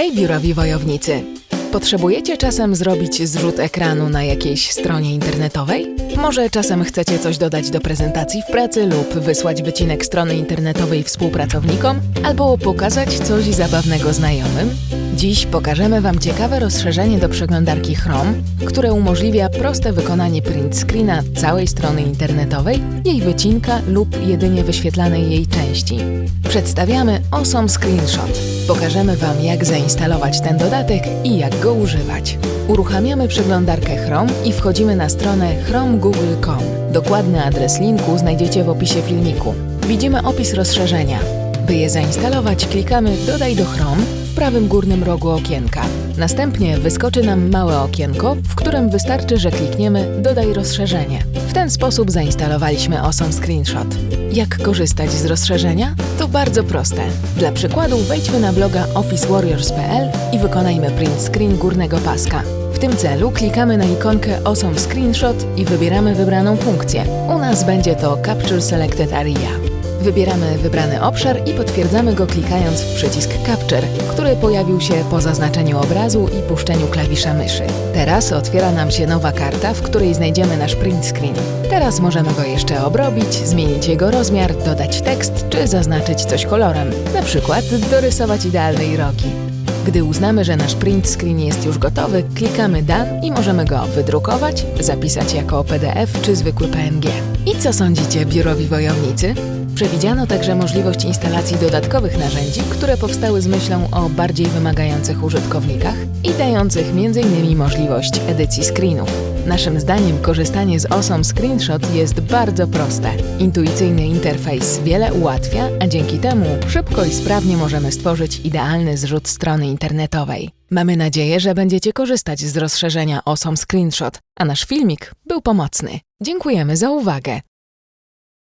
Hej biurowi wojownicy! Potrzebujecie czasem zrobić zrzut ekranu na jakiejś stronie internetowej? Może czasem chcecie coś dodać do prezentacji w pracy lub wysłać wycinek strony internetowej współpracownikom albo pokazać coś zabawnego znajomym? Dziś pokażemy Wam ciekawe rozszerzenie do przeglądarki Chrome, które umożliwia proste wykonanie print screena całej strony internetowej, jej wycinka lub jedynie wyświetlanej jej części. Przedstawiamy Awesome Screenshot. Pokażemy Wam, jak zainstalować ten dodatek i jak go używać. Uruchamiamy przeglądarkę Chrome i wchodzimy na stronę chromegoogle.com. Dokładny adres linku znajdziecie w opisie filmiku. Widzimy opis rozszerzenia. By je zainstalować, klikamy Dodaj do Chrome w prawym górnym rogu okienka. Następnie wyskoczy nam małe okienko, w którym wystarczy, że klikniemy Dodaj rozszerzenie. W ten sposób zainstalowaliśmy Awesome Screenshot. Jak korzystać z rozszerzenia? To bardzo proste. Dla przykładu wejdźmy na bloga officewarriors.pl i wykonajmy print screen górnego paska. W tym celu klikamy na ikonkę Awesome Screenshot i wybieramy wybraną funkcję. U nas będzie to Capture Selected Area. Wybieramy wybrany obszar i potwierdzamy go klikając w przycisk Capture, który pojawił się po zaznaczeniu obrazu i puszczeniu klawisza myszy. Teraz otwiera nam się nowa karta, w której znajdziemy nasz print screen. Teraz możemy go jeszcze obrobić, zmienić jego rozmiar, dodać tekst czy zaznaczyć coś kolorem, na przykład dorysować idealnej rogi. Gdy uznamy, że nasz print screen jest już gotowy, klikamy Done i możemy go wydrukować, zapisać jako PDF czy zwykły PNG. I co sądzicie, biurowi wojownicy? Przewidziano także możliwość instalacji dodatkowych narzędzi, które powstały z myślą o bardziej wymagających użytkownikach i dających m.in. możliwość edycji screenów. Naszym zdaniem korzystanie z Awesome Screenshot jest bardzo proste. Intuicyjny interfejs wiele ułatwia, a dzięki temu szybko i sprawnie możemy stworzyć idealny zrzut strony internetowej. Mamy nadzieję, że będziecie korzystać z rozszerzenia Awesome Screenshot, a nasz filmik był pomocny. Dziękujemy za uwagę.